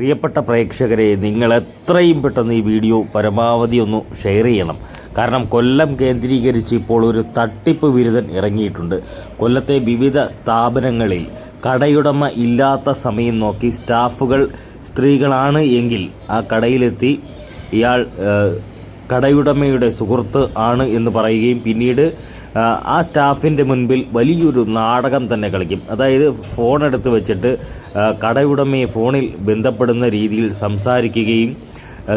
പ്രിയപ്പെട്ട പ്രേക്ഷകരെ നിങ്ങൾ എത്രയും പെട്ടെന്ന് ഈ വീഡിയോ പരമാവധി ഒന്ന് ഷെയർ ചെയ്യണം. കാരണം കൊല്ലം കേന്ദ്രീകരിച്ച് ഇപ്പോൾ ഒരു തട്ടിപ്പ് വിരുദ്ധൻ ഇറങ്ങിയിട്ടുണ്ട്. കൊല്ലത്തെ വിവിധ സ്ഥാപനങ്ങളിൽ കടയുടമ ഇല്ലാത്ത സമയം നോക്കി സ്റ്റാഫുകൾ സ്ത്രീകളാണ് എങ്കിൽ ആ കടയിലെത്തി ഇയാൾ കടയുടമയുടെ സുഹൃത്ത് ആണ് എന്ന് പറയുകയും പിന്നീട് ആ, സ്റ്റാഫിന്റെ മുൻപിൽ വലിയൊരു നാടകം തന്നെ കളിക്കും. അതായത് ഫോൺ എടുത്ത് വെച്ചിട്ട് കടയുടമയെ ഫോണിൽ ബന്ധപ്പെടുന്ന രീതിയിൽ സംസാരിക്കുകയും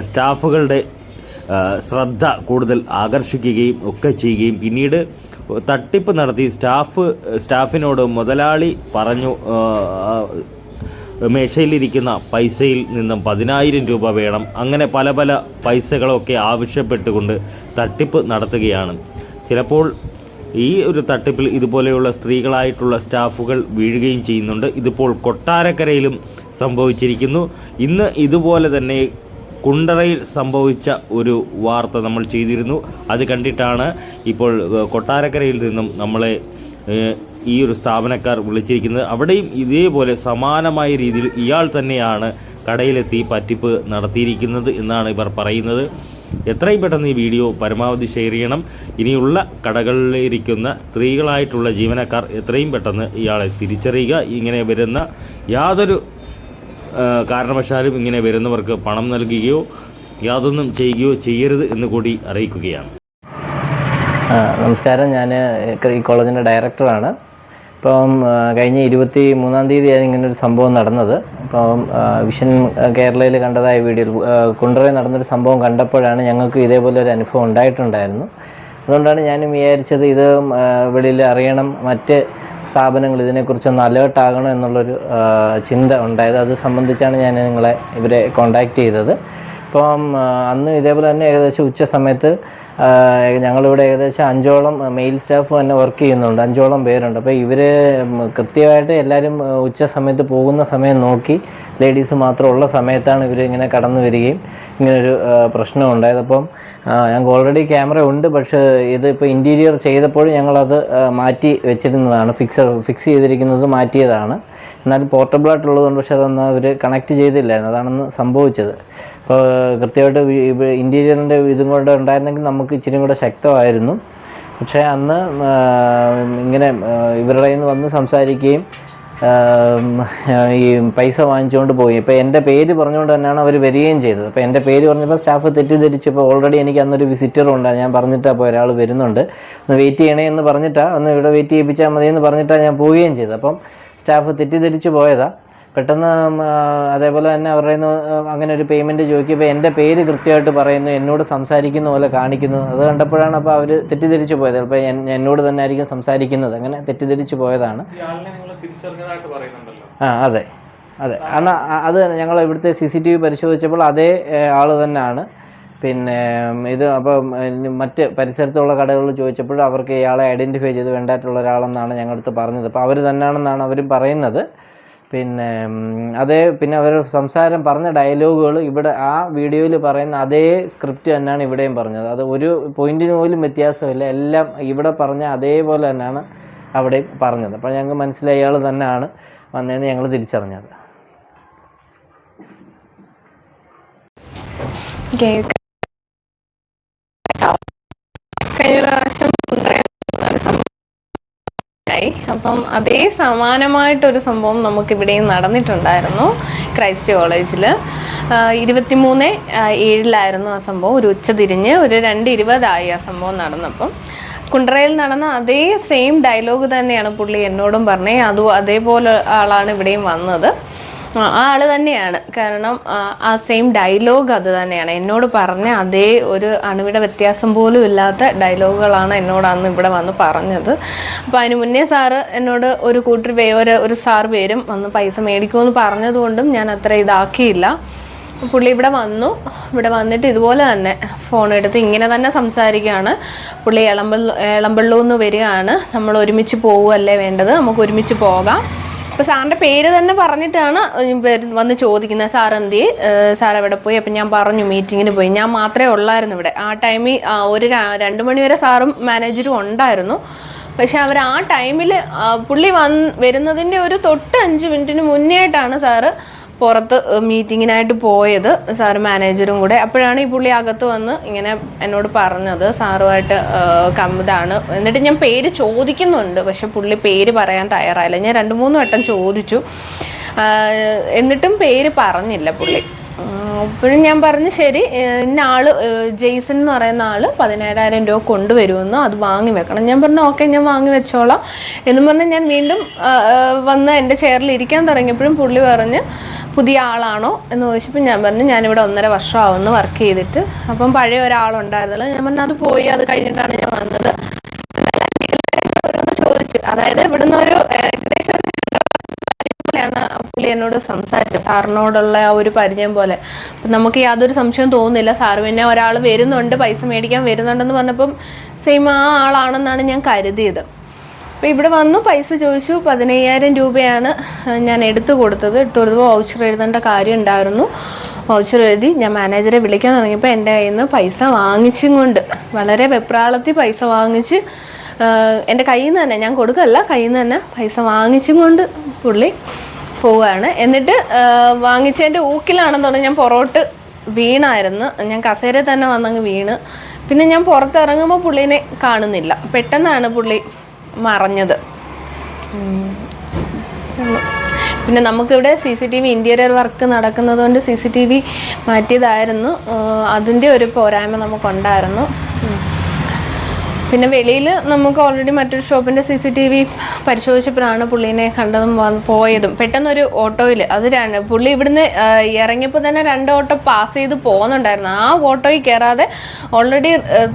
സ്റ്റാഫുകളുടെ ശ്രദ്ധ കൂടുതൽ ആകർഷിക്കുകയും ഒക്കെ ചെയ്യുകയും. പിന്നീട് തട്ടിപ്പ് നടത്തി സ്റ്റാഫ് സ്റ്റാഫിനോട് മുതലാളി പറഞ്ഞു മേശയിലിരിക്കുന്ന പൈസയിൽ നിന്നും പതിനായിരം രൂപ വേണം. അങ്ങനെ പല പല പൈസകളൊക്കെ ആവശ്യപ്പെട്ടുകൊണ്ട് തട്ടിപ്പ് നടത്തുകയാണ്. ചിലപ്പോൾ ഈ ഒരു തട്ടിപ്പിൽ ഇതുപോലെയുള്ള സ്ത്രീകളായിട്ടുള്ള സ്റ്റാഫുകൾ വീഴുകയും ചെയ്യുന്നുണ്ട്. ഇതിപ്പോൾ കൊട്ടാരക്കരയിലും സംഭവിച്ചിരിക്കുന്നു. ഇന്ന് ഇതുപോലെ തന്നെ കുണ്ടറയിൽ സംഭവിച്ച ഒരു വാർത്ത നമ്മൾ ചെയ്തിരുന്നു. അത് കണ്ടിട്ടാണ് ഇപ്പോൾ കൊട്ടാരക്കരയിൽ നിന്നും നമ്മളെ ഈ ഒരു സ്ഥാപനക്കാർ വിളിച്ചിരിക്കുന്നത്. അവിടെയും ഇതേപോലെ സമാനമായ രീതിയിൽ ഇയാൾ തന്നെയാണ് കടയിലെത്തി പറ്റിപ്പ് നടത്തിയിരിക്കുന്നത് എന്നാണ് ഇവർ പറയുന്നത്. എത്രയും പെട്ടെന്ന് ഈ വീഡിയോ പരമാവധി ഷെയർ ചെയ്യണം. ഇനിയുള്ള കടകളിലിരിക്കുന്ന സ്ത്രീകളായിട്ടുള്ള ജീവനക്കാർ എത്രയും പെട്ടെന്ന് ഇയാളെ തിരിച്ചറിയുക. ഇങ്ങനെ വരുന്ന യാതൊരു കാരണവശാലും ഇങ്ങനെ വരുന്നവർക്ക് പണം നൽകുകയോ യാതൊന്നും ചെയ്യുകയോ ചെയ്യരുത് എന്ന് കൂടി അറിയിക്കുകയാണ്. നമസ്കാരം. ഞാൻ ഈ കോളേജിന്റെ ഡയറക്ടറാണ് ഇപ്പം കഴിഞ്ഞ ഇരുപത്തി മൂന്നാം തീയതിയാണ് ഇങ്ങനെ ഒരു സംഭവം നടന്നത്. ഇപ്പം വിഷൻ കേരളയിൽ കണ്ടതായ വീഡിയോ കുണ്ടറയിൽ നടന്നൊരു സംഭവം കണ്ടപ്പോഴാണ് ഞങ്ങൾക്ക് ഇതേപോലെ ഒരു അനുഭവം ഉണ്ടായിട്ടുണ്ടായിരുന്നു. അതുകൊണ്ടാണ് ഞാനും വിചാരിച്ചത് ഇത് വെളിയിൽ അറിയണം മറ്റ് സ്ഥാപനങ്ങൾ ഇതിനെക്കുറിച്ചൊന്ന് അലേർട്ട് ആകണം എന്നുള്ളൊരു ചിന്ത ഉണ്ടായത്. അത് സംബന്ധിച്ചാണ് ഞാൻ നിങ്ങളെ ഇവരെ കോണ്ടാക്ട് ചെയ്തത്. അപ്പം അന്ന് ഇതേപോലെ തന്നെ ഏകദേശം ഉച്ച സമയത്ത് ഞങ്ങളിവിടെ ഏകദേശം അഞ്ചോളം മെയിൽ സ്റ്റാഫ് തന്നെ വർക്ക് ചെയ്യുന്നുണ്ട്. അഞ്ചോളം പേരുണ്ട്. അപ്പോൾ ഇവർ കൃത്യമായിട്ട് എല്ലാവരും ഉച്ച സമയത്ത് പോകുന്ന സമയം നോക്കി ലേഡീസ് മാത്രമുള്ള സമയത്താണ് ഇവർ ഇങ്ങനെ കടന്നു വരികയും ഇങ്ങനൊരു പ്രശ്നം ഉണ്ടായത്. അപ്പം ഞങ്ങൾക്ക് ഓൾറെഡി ക്യാമറ ഉണ്ട്. പക്ഷേ ഇത് ഇപ്പോൾ ഇന്റീരിയർ ചെയ്തപ്പോൾ ഞങ്ങളത് മാറ്റി വെച്ചിരുന്നതാണ്. ഫിക്സ് ഫിക്സ് ചെയ്തിരിക്കുന്നത് മാറ്റിയതാണ്. എന്നാലും പോർട്ടബിൾ ആയിട്ടുള്ളതുകൊണ്ട് പക്ഷേ അതൊന്നും അവർ കണക്ട് ചെയ്തില്ലായിരുന്നു. അതാണെന്ന് സംഭവിച്ചത്. അപ്പോൾ കൃത്യമായിട്ട് ഇന്റീരിയറിന്റെ ഇതും കൊണ്ട് ഉണ്ടായിരുന്നെങ്കിൽ നമുക്ക് ഇച്ചിരി കൂടെ ശക്തമായിരുന്നു. പക്ഷേ അന്ന് ഇങ്ങനെ ഇവരുടെ നിന്ന് വന്ന് സംസാരിക്കുകയും ഈ പൈസ വാങ്ങിച്ചുകൊണ്ട് പോയി ഇപ്പോൾ എന്റെ പേര് പറഞ്ഞുകൊണ്ട് തന്നെയാണ് അവർ വരികയും ചെയ്തത്. അപ്പോൾ എന്റെ പേര് പറഞ്ഞപ്പോൾ സ്റ്റാഫ് തെറ്റിദ്ധരിച്ചപ്പോൾ ഓൾറെഡി എനിക്ക് അന്നൊരു വിസിറ്റർ ഉണ്ട് ഞാൻ പറഞ്ഞിട്ടാണ് അപ്പോൾ ഒരാൾ വരുന്നുണ്ട്. ഒന്ന് വെയിറ്റ് ചെയ്യണേ എന്ന് പറഞ്ഞിട്ടാണ് ഒന്ന് ഇവിടെ വെയിറ്റ് ചെയ്യിപ്പിച്ചാൽ മതി എന്ന് പറഞ്ഞിട്ടാണ് ഞാൻ പോവുകയും ചെയ്തത്. അപ്പം സ്റ്റാഫ് തെറ്റിദ്ധരിച്ച് പോയതാ. പെട്ടെന്ന് അതേപോലെ തന്നെ അവരുടെ നിന്ന് അങ്ങനെ ഒരു പേയ്മെന്റ് ചോദിക്കുമ്പോൾ എന്റെ പേര് കൃത്യമായിട്ട് പറയുന്നു എന്നോട് സംസാരിക്കുന്ന പോലെ കാണിക്കുന്നു. അത് കണ്ടപ്പോഴാണ് അപ്പോൾ അവർ തെറ്റിദ്ധരിച്ചു പോയത്. ചിലപ്പോൾ എന്നോട് തന്നെ ആയിരിക്കും സംസാരിക്കുന്നത്. അങ്ങനെ തെറ്റിദ്ധരിച്ചു പോയതാണ്. ആ അതെ. അതെ. എന്നാൽ അത് ഞങ്ങൾ ഇവിടുത്തെ സി സി ടി വി പരിശോധിച്ചപ്പോൾ അതേ ആൾ തന്നെയാണ്. പിന്നെ ഇത് അപ്പം മറ്റ് പരിസരത്തുള്ള കടകളിൽ ചോദിച്ചപ്പോൾ അവർക്ക് ഇയാളെ ഐഡന്റിഫൈ ചെയ്ത് വേണ്ടായിട്ടുള്ള ഒരാളെന്നാണ് ഞങ്ങളടുത്ത് പറഞ്ഞത്. അപ്പോൾ അവർ തന്നെയാണെന്നാണ് അവരും പറയുന്നത്. പിന്നെ അതേ പിന്നെ അവർ സംസാരം പറഞ്ഞ ഡയലോഗുകൾ ഇവിടെ ആ വീഡിയോയിൽ പറയുന്ന അതേ സ്ക്രിപ്റ്റ് തന്നെയാണ് ഇവിടെയും പറഞ്ഞത്. അത് ഒരു പോയിന്റിന് പോലും വ്യത്യാസമില്ല. എല്ലാം ഇവിടെ പറഞ്ഞ അതേപോലെ തന്നെയാണ് അവിടെ പറഞ്ഞത്. അപ്പോൾ ഞങ്ങൾക്ക് മനസ്സിലായി അയാൾ തന്നെയാണ് വന്നതെന്ന് ഞങ്ങൾ തിരിച്ചറിഞ്ഞത് കേക്ക് കഴിഞ്ഞ പ്രാവശ്യം ഉണ്ടായിരുന്ന സംഭവം ഉണ്ടായി. അപ്പം അതേ സമാനമായിട്ടൊരു സംഭവം നമുക്ക് ഇവിടെയും നടന്നിട്ടുണ്ടായിരുന്നു ക്രൈസ്റ്റ് കോളേജിൽ ഇരുപത്തിമൂന്ന് ഏഴിലായിരുന്നു ആ സംഭവം. ഒരു ഉച്ച തിരിഞ്ഞ് ഒരു രണ്ട് ഇരുപതായി ആ സംഭവം നടന്നപ്പം. കുണ്ടറയിൽ നടന്ന അതേ സെയിം ഡയലോഗ് തന്നെയാണ് പുള്ളി എന്നോടും പറഞ്ഞത് അതും അതേപോലെ ആളാണ് ഇവിടെയും വന്നത്. ആ ആൾ തന്നെയാണ്. കാരണം ആ, സെയിം ഡയലോഗ് അത് തന്നെയാണ്. എന്നോട് പറഞ്ഞ അതേ ഒരു അണുവിട വ്യത്യാസം പോലും ഇല്ലാത്ത ഡയലോഗുകളാണ് എന്നോട് അന്ന് ഇവിടെ വന്ന് പറഞ്ഞത്. അപ്പോൾ അതിന് മുന്നേ സാറ് എന്നോട് ഒരു കൂട്ടർ പേര് ഒരു സാർ പേരും വന്ന് പൈസ മേടിക്കുമെന്ന് പറഞ്ഞതുകൊണ്ടും ഞാൻ അത്ര ഇതാക്കിയില്ല. പുള്ളി ഇവിടെ വന്നു. ഇവിടെ വന്നിട്ട് ഇതുപോലെ തന്നെ ഫോൺ എടുത്ത് ഇങ്ങനെ തന്നെ സംസാരിക്കുകയാണ്. പുള്ളി എളമ്പള്ളൂ എളമ്പള്ളൂന്ന് വരികയാണ്. നമ്മൾ ഒരുമിച്ച് പോവുകയല്ലേ വേണ്ടത്? നമുക്ക് ഒരുമിച്ച് പോകാം. അപ്പോൾ സാറിന്റെ പേര് തന്നെ പറഞ്ഞിട്ടാണ് വന്ന് ചോദിക്കുന്നത്. സാർ എന്തി സാർ എവിടെ പോയി? അപ്പം ഞാൻ പറഞ്ഞു മീറ്റിങ്ങിന് പോയി. ഞാൻ മാത്രമേ ഉള്ളായിരുന്നു ഇവിടെ. ആ ടൈമിൽ ഒരു രണ്ട് മണിവരെ സാറും മാനേജരും ഉണ്ടായിരുന്നു. പക്ഷെ അവർ ആ ടൈമിൽ പുള്ളി വന്ന് വരുന്നതിന്റെ ഒരു തൊട്ട് അഞ്ച് മിനിറ്റിന് മുന്നേ ആയിട്ടാണ് സാറ് പുറത്ത് മീറ്റിങ്ങിനായിട്ട് പോയത് സാറ് മാനേജറും കൂടെ. അപ്പോഴാണ് ഈ പുള്ളി അകത്ത് വന്ന് ഇങ്ങനെ എന്നോട് പറഞ്ഞത്. സാറുമായിട്ട് ഇതാണ്. എന്നിട്ട് ഞാൻ പേര് ചോദിക്കുന്നുണ്ട്. പക്ഷെ പുള്ളി പേര് പറയാൻ തയ്യാറായില്ല. ഞാൻ രണ്ട് മൂന്ന് വട്ടം ചോദിച്ചു. എന്നിട്ടും പേര് പറഞ്ഞില്ല പുള്ളി. അപ്പോഴും ഞാൻ പറഞ്ഞു ശരി ഇന്ന ആൾ ജെയ്സൺ എന്ന് പറയുന്ന ആൾ പതിനേഴായിരം രൂപ കൊണ്ടുവരുമെന്ന് അത് വാങ്ങി വെക്കണം. ഞാൻ പറഞ്ഞു ഓക്കെ ഞാൻ വാങ്ങി വെച്ചോളാം. എന്നും പറഞ്ഞ് ഞാൻ വീണ്ടും വന്ന് എന്റെ ചെയറിൽ ഇരിക്കാൻ തുടങ്ങിയപ്പോഴും പുള്ളി പറഞ്ഞ് പുതിയ ആളാണോ? എന്ന് ചോദിച്ചപ്പോൾ ഞാൻ പറഞ്ഞു ഞാനിവിടെ ഒന്നര വർഷമാവുന്നു വർക്ക് ചെയ്തിട്ട്. അപ്പം പഴയ ഒരാളുണ്ടായിരുന്നല്ലോ ഞാൻ പറഞ്ഞു അത് പോയി അത് കഴിഞ്ഞിട്ടാണ് ഞാൻ വന്നത്. ചോദിച്ചു അതായത് ഇവിടുന്ന് ഒരു പുള്ളി എന്നോട് സംസാരിച്ചത് സാറിനോടുള്ള ആ ഒരു പരിചയം പോലെ. നമുക്ക് യാതൊരു സംശയവും തോന്നുന്നില്ല. സാറ് പിന്നെ ഒരാൾ വരുന്നുണ്ട് പൈസ മേടിക്കാൻ വരുന്നുണ്ടെന്ന് പറഞ്ഞപ്പം സെയിം ആ ആളാണെന്നാണ് ഞാൻ കരുതിയത്. അപ്പോൾ ഇവിടെ വന്നു പൈസ ചോദിച്ചു. പതിനയ്യായിരം രൂപയാണ് ഞാൻ എടുത്തു കൊടുത്തത്. എടുത്തു കൊടുത്തപ്പോൾ വൗച്ചർ എഴുതേണ്ട കാര്യം ഉണ്ടായിരുന്നു. വൗച്ചർ എഴുതി ഞാൻ മാനേജറെ വിളിക്കാൻ തുടങ്ങിയപ്പോൾ എന്റെ കയ്യിൽ നിന്ന് പൈസ വാങ്ങിച്ചും കൊണ്ട് വളരെ വെപ്രാളത്തിൽ പൈസ വാങ്ങിച്ച് എന്റെ കയ്യിൽ നിന്ന് തന്നെ ഞാൻ കൊടുക്കല്ല കയ്യിൽ നിന്ന് തന്നെ പൈസ വാങ്ങിച്ചും കൊണ്ട് പുള്ളി പോവുകയാണ് എന്നിട്ട് വാങ്ങിച്ചതിന്റെ ഊക്കിലാണെന്ന് തോന്നുന്നു ഞാൻ പുറകോട്ട് വീണായിരുന്നു. ഞാൻ കസേര തന്നെ വന്നങ്ങ് വീണ്. പിന്നെ ഞാൻ പുറത്തിറങ്ങുമ്പോൾ പുള്ളീനെ കാണുന്നില്ല. പെട്ടെന്നാണ് പുള്ളി മറഞ്ഞത്. പിന്നെ നമുക്കിവിടെ C C T V interior work നടക്കുന്നതുകൊണ്ട് C C T V മാറ്റിയതായിരുന്നു. അതിന്റെ ഒരു പോരായ്മ നമുക്കുണ്ടായിരുന്നു. പിന്നെ വെളിയിൽ നമുക്ക് ഓൾറെഡി മറ്റൊരു ഷോപ്പിന്റെ സി സി ടി വി പരിശോധിച്ചപ്പോഴാണ് പുള്ളീനെ കണ്ടതും പോയതും. പെട്ടെന്നൊരു ഓട്ടോയിൽ അത് രണ്ട് പുള്ളി ഇവിടുന്ന് ഇറങ്ങിയപ്പോൾ തന്നെ രണ്ട് ഓട്ടോ പാസ് ചെയ്ത് പോകുന്നുണ്ടായിരുന്നു ആ ഓട്ടോയിൽ കയറാതെ ഓൾറെഡി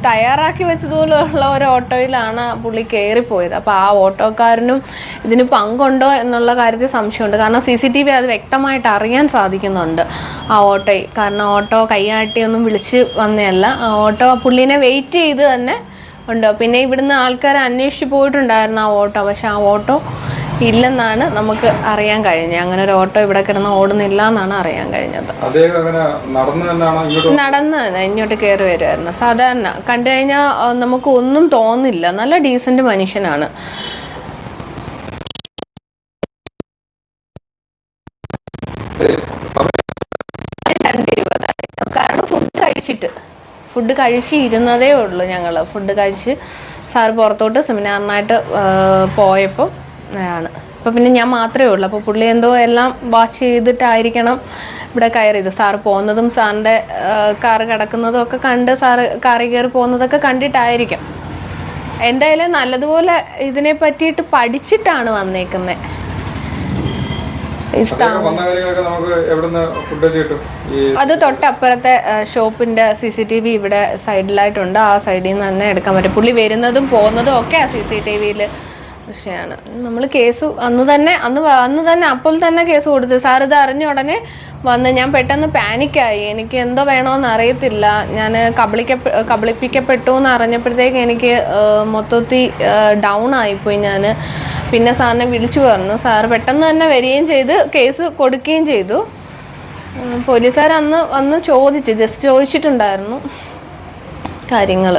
തയ്യാറാക്കി വെച്ചതുപോലുള്ള ഒരു ഓട്ടോയിലാണ് പുള്ളി കയറിപ്പോയത് അപ്പോൾ ആ ഓട്ടോക്കാരനും ഇതിന് പങ്കുണ്ടോ എന്നുള്ള കാര്യത്തിൽ സംശയമുണ്ട്. കാരണം സി സി ടി വി അത് വ്യക്തമായിട്ട് അറിയാൻ സാധിക്കുന്നുണ്ട് ആ ഓട്ടോയിൽ. കാരണം ഓട്ടോ കൈയാട്ടിയൊന്നും വിളിച്ച് വന്നതല്ല. ആ ഓട്ടോ പുള്ളീനെ വെയിറ്റ് ചെയ്ത് തന്നെ ഉണ്ട്? പിന്നെ ഇവിടുന്ന് ആൾക്കാർ അന്വേഷിച്ച് പോയിട്ടുണ്ടായിരുന്നു ആ ഓട്ടോ. പക്ഷെ ആ ഓട്ടോ ഇല്ലെന്നാണ് നമുക്ക് അറിയാൻ കഴിഞ്ഞത്. അങ്ങനെ ഒരു ഓട്ടോ ഇവിടെ കിടന്ന് ഓടുന്നില്ല എന്നാണ് അറിയാൻ കഴിഞ്ഞത്. നടന്നു ഇങ്ങോട്ട് നടന്ന് തന്നെ ഇങ്ങോട്ട് കയറി വരുമായിരുന്നു സാധാരണ കണ്ടു കഴിഞ്ഞാൽ നമുക്ക് ഒന്നും തോന്നില്ല നല്ല ഡീസന്റ് മനുഷ്യനാണ്. കാരണം ഫുഡ് കഴിച്ചിട്ട്. ഫുഡ് കഴിച്ച് ഇരുന്നതേ ഉള്ളൂ ഞങ്ങൾ ഫുഡ് കഴിച്ച് സാറ് പുറത്തോട്ട് സെമിനാറിനായിട്ട് പോയപ്പോൾ ആണ്. അപ്പോൾ പിന്നെ ഞാൻ മാത്രമേ ഉള്ളൂ. അപ്പോൾ പുള്ളി എന്തോ എല്ലാം വാച്ച് ചെയ്തിട്ടായിരിക്കണം ഇവിടെ കയറിയത്. സാറ് പോകുന്നതും സാറിന്റെ കാറ് കിടക്കുന്നതും ഒക്കെ കണ്ട് സാറ് കാറിൽ കയറി പോകുന്നതൊക്കെ കണ്ടിട്ടായിരിക്കും. എന്തായാലും നല്ലതുപോലെ ഇതിനെ പറ്റിയിട്ട് പഠിച്ചിട്ടാണ് വന്നേക്കുന്നത് ഈ സ്ഥാ അദ്ദേഹം വന്ന കാര്യങ്ങളൊക്കെ നമുക്ക് എവിടുന്ന് ഫുഡ് കിട്ടും ഈ അത് തൊട്ടപ്പുറത്തെ ഷോപ്പിന്റെ സി സി ടി വി ഇവിടെ സൈഡിലായിട്ടുണ്ട്. ആ സൈഡിൽ നിന്ന് തന്നെ എടുക്കാൻ പറ്റും. പുള്ളി വരുന്നതും പോകുന്നതും ഒക്കെ ആ സി സി ടി വിയിൽ വിഷയമാണ് നമ്മൾ കേസ് അന്ന് തന്നെ അന്ന് അന്ന് തന്നെ അപ്പോൾ തന്നെ കേസ് കൊടുത്തു. സാർ ഇത് അറിഞ്ഞ ഉടനെ വന്ന് ഞാൻ പെട്ടെന്ന് പാനിക്കായി. എനിക്ക് എന്തോ വേണമെന്ന് അറിയത്തില്ല. ഞാൻ കബളിക്ക കബളിപ്പിക്കപ്പെട്ടു എന്ന് അറിഞ്ഞപ്പോഴത്തേക്ക് എനിക്ക് മൊത്തത്തിൽ ഡൗൺ ആയിപ്പോയി ഞാൻ പിന്നെ സാറിനെ വിളിച്ചു പറഞ്ഞു. സാറ് പെട്ടെന്ന് തന്നെ വരികയും ചെയ്ത് കേസ് കൊടുക്കുകയും ചെയ്തു. പോലീസുകാർ അന്ന് വന്ന് ചോദിച്ചു ജസ്റ്റ് ചോദിച്ചിട്ടുണ്ടായിരുന്നു കാര്യങ്ങൾ